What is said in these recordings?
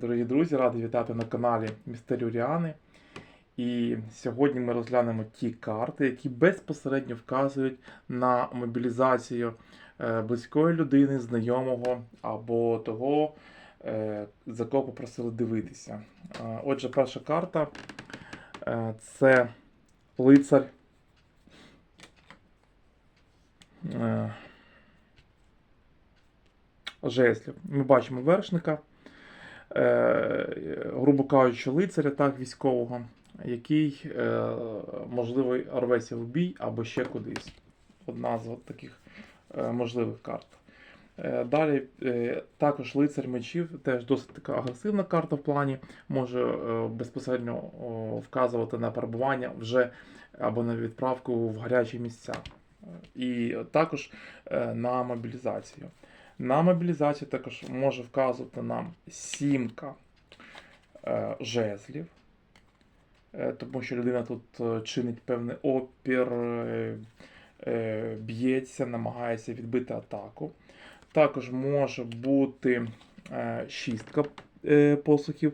Дорогі друзі, радий вітати на каналі Містерію Ріани. І сьогодні ми розглянемо ті карти, які безпосередньо вказують на мобілізацію е, близької людини, знайомого або того, е, за кого попросили дивитися. Е, Отже, перша карта це лицар. Жеслів. Ми бачимо вершника грубо кажучи, лицаря так, військового, який, е, можливо, рветься в бій або ще кудись. Одна з таких е, можливих карт. Е, Далі е, також лицар мечів, теж досить така агресивна карта в плані, може е, безпосередньо вказувати на перебування вже або на відправку в гарячі місця. Е, І також е, на мобілізацію. На мобілізацію також може вказувати нам сімка е, жезлів, е, тому що людина тут е, чинить певний опір, б'ється, намагається відбити атаку. Також може бути шістка посухів.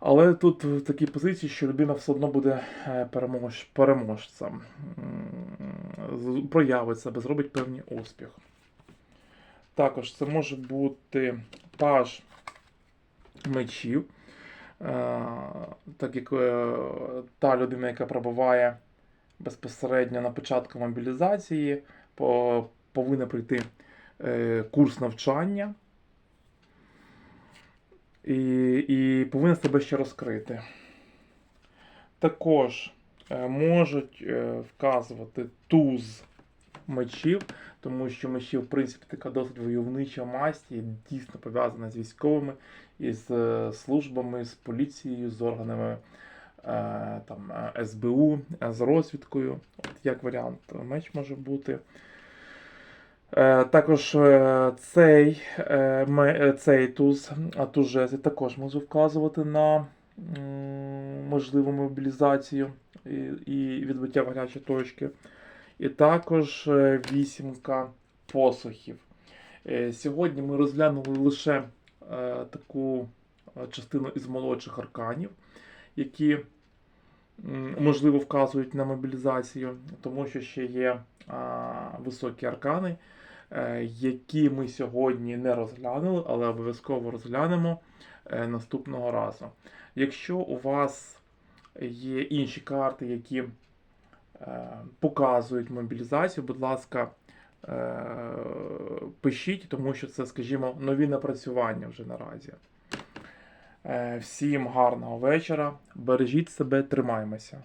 Але тут в такій позиції, що людина все одно буде переможцем, проявить себе, зробить певний успіх. Також це може бути паж мечів, е, так як е, та людина, яка пробуває безпосередньо на початку мобілізації, повинна пройти е, курс навчання і, і повинна себе ще розкрити. Також можуть вказувати туз мечів, тому що мечі, в принципі, така досить войовнича масть і дійсно пов'язана з військовими, із е, службами, з поліцією, з органами е, там, е, СБУ, з розвідкою. От як варіант, меч може бути. Також цей, цей туз, а туз жезлів також може вказувати на можливу мобілізацію і, відбиття в гарячі точки. І також е, вісімка посухів. Е, Сьогодні ми розглянули лише е, таку частину із молодших арканів, які можливо вказують на мобілізацію, тому що ще є високі аркани, які ми сьогодні не розглянули, але обов'язково розглянемо наступного разу. Якщо у вас є інші карти, які показують мобілізацію, будь ласка, е, пишіть, тому що це, скажімо, нові напрацювання вже наразі. Е, Всім гарного вечора. Бережіть себе, тримаймося.